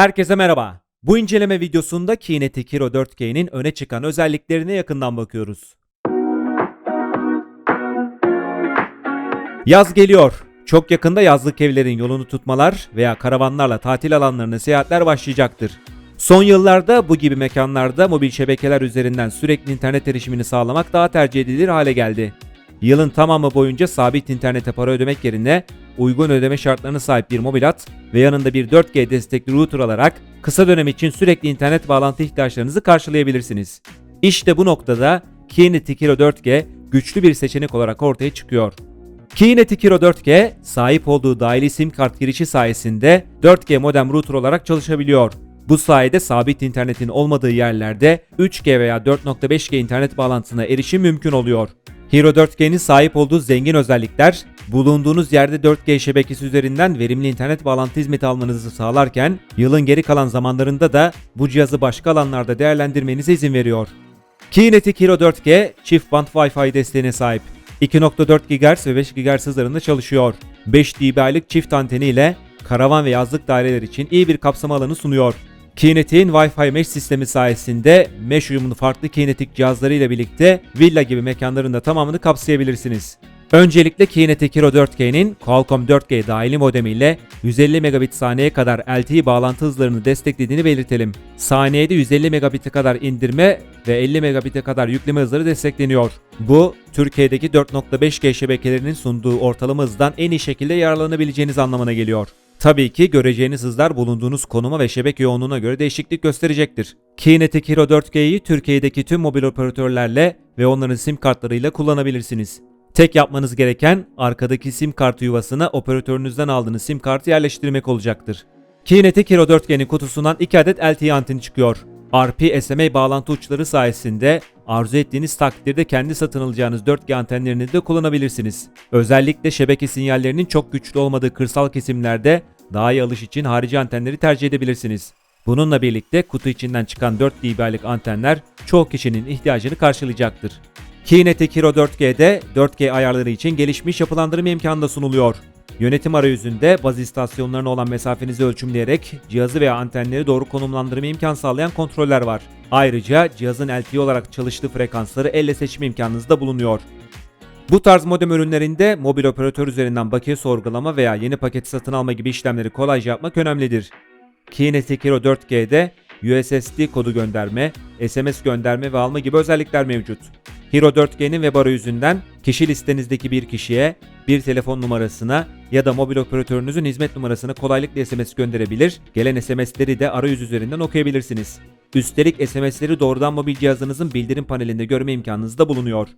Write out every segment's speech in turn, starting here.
Herkese merhaba. Bu inceleme videosunda Kinetic Hero 4K'nin öne çıkan özelliklerine yakından bakıyoruz. Yaz geliyor. Çok yakında yazlık evlerin yolunu tutmalar veya karavanlarla tatil alanlarına seyahatler başlayacaktır. Son yıllarda bu gibi mekanlarda mobil şebekeler üzerinden sürekli internet erişimini sağlamak daha tercih edilir hale geldi. Yılın tamamı boyunca sabit internete para ödemek yerine uygun ödeme şartlarına sahip bir mobil hat ve yanında bir 4G destekli router alarak kısa dönem için sürekli internet bağlantı ihtiyaçlarınızı karşılayabilirsiniz. İşte bu noktada Kinetic Hero 4G güçlü bir seçenek olarak ortaya çıkıyor. Kinetic Hero 4G sahip olduğu dahili sim kart girişi sayesinde 4G modem router olarak çalışabiliyor. Bu sayede sabit internetin olmadığı yerlerde 3G veya 4.5G internet bağlantısına erişim mümkün oluyor. Hero 4G'nin sahip olduğu zengin özellikler, bulunduğunuz yerde 4G şebekesi üzerinden verimli internet bağlantı hizmeti almanızı sağlarken, yılın geri kalan zamanlarında da bu cihazı başka alanlarda değerlendirmenize izin veriyor. Kinetic Hero 4G çift band Wi-Fi desteğine sahip. 2.4 GHz ve 5 GHz hızlarında çalışıyor. 5 dB'lik çift anteni ile karavan ve yazlık daireler için iyi bir kapsama alanı sunuyor. Kinetic'in Wi-Fi mesh sistemi sayesinde mesh uyumlu farklı Kinetic cihazlarıyla birlikte villa gibi mekanların da tamamını kapsayabilirsiniz. Öncelikle Kinetic Hero 4G'nin Qualcomm 4G dahili modemiyle 150 megabit saniyeye kadar LTE bağlantı hızlarını desteklediğini belirtelim. Saniyede 150 megabit'e kadar indirme ve 50 megabit'e kadar yükleme hızları destekleniyor. Bu, Türkiye'deki 4.5G şebekelerinin sunduğu ortalama hızdan en iyi şekilde yararlanabileceğiniz anlamına geliyor. Tabii ki göreceğiniz hızlar bulunduğunuz konuma ve şebeke yoğunluğuna göre değişiklik gösterecektir. Kinetic Hero 4G'yi Türkiye'deki tüm mobil operatörlerle ve onların sim kartlarıyla kullanabilirsiniz. Tek yapmanız gereken arkadaki sim kartı yuvasına operatörünüzden aldığınız sim kartı yerleştirmek olacaktır. Kinetic Hero 4G'nin kutusundan 2 adet LTE anteni çıkıyor. RP SMA bağlantı uçları sayesinde arzu ettiğiniz takdirde kendi satın alacağınız 4G antenlerini de kullanabilirsiniz. Özellikle şebeke sinyallerinin çok güçlü olmadığı kırsal kesimlerde daha iyi alış için harici antenleri tercih edebilirsiniz. Bununla birlikte kutu içinden çıkan 4 dB'lik antenler çoğu kişinin ihtiyacını karşılayacaktır. Kinetic Hero 4G'de 4G ayarları için gelişmiş yapılandırma imkanı da sunuluyor. Yönetim arayüzünde baz istasyonlarına olan mesafenizi ölçümleyerek cihazı veya antenleri doğru konumlandırma imkan sağlayan kontroller var. Ayrıca cihazın LTE olarak çalıştığı frekansları elle seçme imkanınız da bulunuyor. Bu tarz modem ürünlerinde mobil operatör üzerinden bakiye sorgulama veya yeni paket satın alma gibi işlemleri kolayca yapmak önemlidir. Kinetic Hero 4G'de USSD kodu gönderme, SMS gönderme ve alma gibi özellikler mevcut. Hero 4G'nin web arayüzünden kişi listenizdeki bir kişiye, bir telefon numarasına ya da mobil operatörünüzün hizmet numarasına kolaylıkla SMS gönderebilir, gelen SMS'leri de arayüz üzerinden okuyabilirsiniz. Üstelik SMS'leri doğrudan mobil cihazınızın bildirim panelinde görme imkanınız da bulunuyor.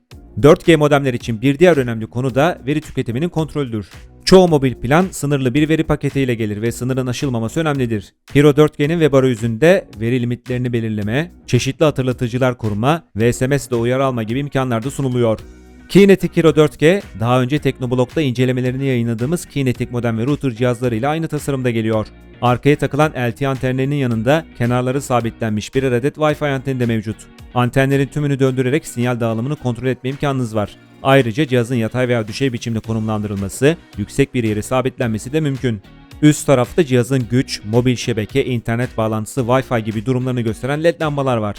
4G modemler için bir diğer önemli konu da veri tüketiminin kontrolüdür. Çoğu mobil plan sınırlı bir veri paketiyle gelir ve sınırın aşılmaması önemlidir. Hero 4G'nin web arayüzünde veri limitlerini belirleme, çeşitli hatırlatıcılar kurma ve SMS ile uyarı alma gibi imkanlar da sunuluyor. Kinetic Hero 4G daha önce Teknoblog'da incelemelerini yayınladığımız Kinetic modem ve router cihazlarıyla aynı tasarımda geliyor. Arkaya takılan LTE antenlerinin yanında kenarları sabitlenmiş bir adet Wi-Fi anteni de mevcut. Antenlerin tümünü döndürerek sinyal dağılımını kontrol etme imkanınız var. Ayrıca cihazın yatay veya düşey biçimde konumlandırılması, yüksek bir yere sabitlenmesi de mümkün. Üst tarafta cihazın güç, mobil şebeke, internet bağlantısı, Wi-Fi gibi durumlarını gösteren LED lambalar var.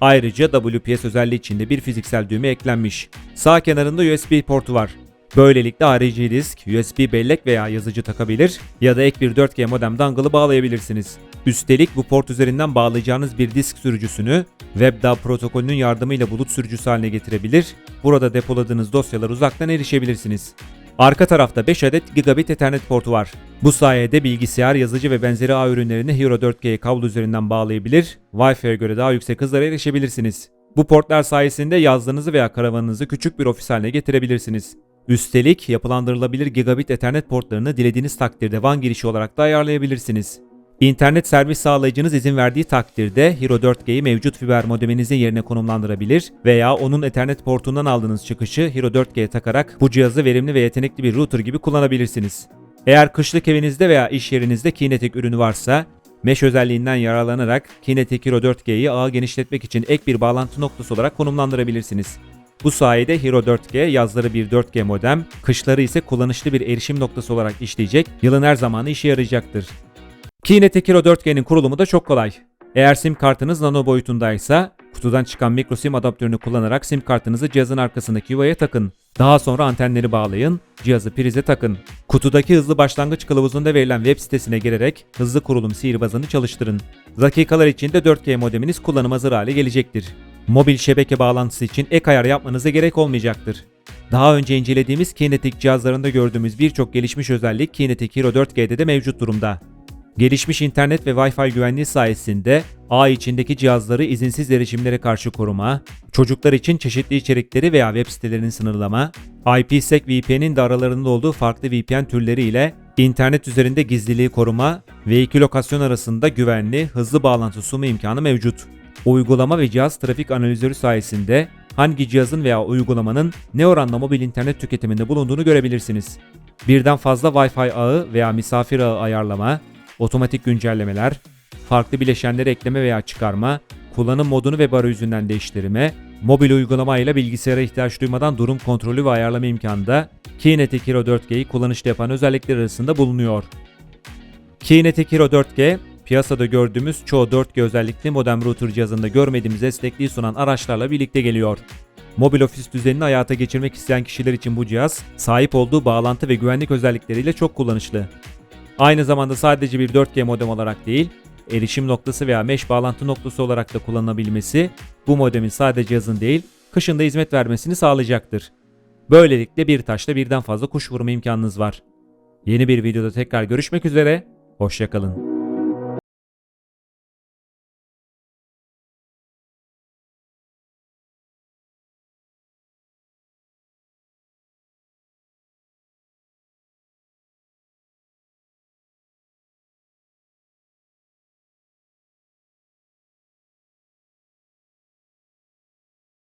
Ayrıca WPS özelliği içinde bir fiziksel düğme eklenmiş. Sağ kenarında USB portu var. Böylelikle harici disk, USB bellek veya yazıcı takabilir ya da ek bir 4G modem dongle'ı bağlayabilirsiniz. Üstelik bu port üzerinden bağlayacağınız bir disk sürücüsünü WebDAV protokolünün yardımıyla bulut sürücüsü haline getirebilir, burada depoladığınız dosyalara uzaktan erişebilirsiniz. Arka tarafta 5 adet gigabit ethernet portu var. Bu sayede bilgisayar, yazıcı ve benzeri ağ ürünlerini Hero 4G kablo üzerinden bağlayabilir, Wi-Fi'ye göre daha yüksek hızlara erişebilirsiniz. Bu portlar sayesinde yazdığınızı veya karavanınızı küçük bir ofis haline getirebilirsiniz. Üstelik yapılandırılabilir gigabit ethernet portlarını dilediğiniz takdirde WAN girişi olarak da ayarlayabilirsiniz. İnternet servis sağlayıcınız izin verdiği takdirde Hero 4G'yi mevcut fiber modeminizin yerine konumlandırabilir veya onun Ethernet portundan aldığınız çıkışı Hero 4G'ye takarak bu cihazı verimli ve yetenekli bir router gibi kullanabilirsiniz. Eğer kışlık evinizde veya iş yerinizde Kinetic ürünü varsa Mesh özelliğinden yararlanarak Kinetic Hero 4G'yi ağı genişletmek için ek bir bağlantı noktası olarak konumlandırabilirsiniz. Bu sayede Hero 4G yazları bir 4G modem, kışları ise kullanışlı bir erişim noktası olarak işleyecek, yılın her zamanı işe yarayacaktır. Kinetic Hero 4G'nin kurulumu da çok kolay. Eğer sim kartınız nano boyutundaysa kutudan çıkan micro sim adaptörünü kullanarak sim kartınızı cihazın arkasındaki yuvaya takın. Daha sonra antenleri bağlayın, cihazı prize takın. Kutudaki hızlı başlangıç kılavuzunda verilen web sitesine girerek hızlı kurulum sihirbazını çalıştırın. Dakikalar içinde 4G modeminiz kullanım hazır hale gelecektir. Mobil şebeke bağlantısı için ek ayar yapmanıza gerek olmayacaktır. Daha önce incelediğimiz Kinetic cihazlarında gördüğümüz birçok gelişmiş özellik Kinetic Hero 4G'de de mevcut durumda. Gelişmiş internet ve Wi-Fi güvenliği sayesinde ağ içindeki cihazları izinsiz erişimlere karşı koruma, çocuklar için çeşitli içerikleri veya web sitelerini sınırlama, IPsec VPN'in de aralarında olduğu farklı VPN türleri ile internet üzerinde gizliliği koruma ve iki lokasyon arasında güvenli, hızlı bağlantı sunma imkanı mevcut. Uygulama ve cihaz trafik analizörü sayesinde hangi cihazın veya uygulamanın ne oranda mobil internet tüketiminde bulunduğunu görebilirsiniz. Birden fazla Wi-Fi ağı veya misafir ağı ayarlama, otomatik güncellemeler, farklı bileşenleri ekleme veya çıkarma, kullanım modunu web arayüzünden değiştirme, mobil uygulama ile bilgisayara ihtiyaç duymadan durum kontrolü ve ayarlama imkanı da Kinetic Hero 4G'yi kullanışlı yapan özellikler arasında bulunuyor. Kinetic Hero 4G, piyasada gördüğümüz çoğu 4G özellikli modem router cihazında görmediğimiz esnekliği sunan araçlarla birlikte geliyor. Mobil ofis düzenini hayata geçirmek isteyen kişiler için bu cihaz, sahip olduğu bağlantı ve güvenlik özellikleriyle çok kullanışlı. Aynı zamanda sadece bir 4G modem olarak değil, erişim noktası veya mesh bağlantı noktası olarak da kullanılabilmesi bu modemin sadece yazın değil, kışın da hizmet vermesini sağlayacaktır. Böylelikle bir taşla birden fazla kuş vurma imkanınız var. Yeni bir videoda tekrar görüşmek üzere, hoşçakalın.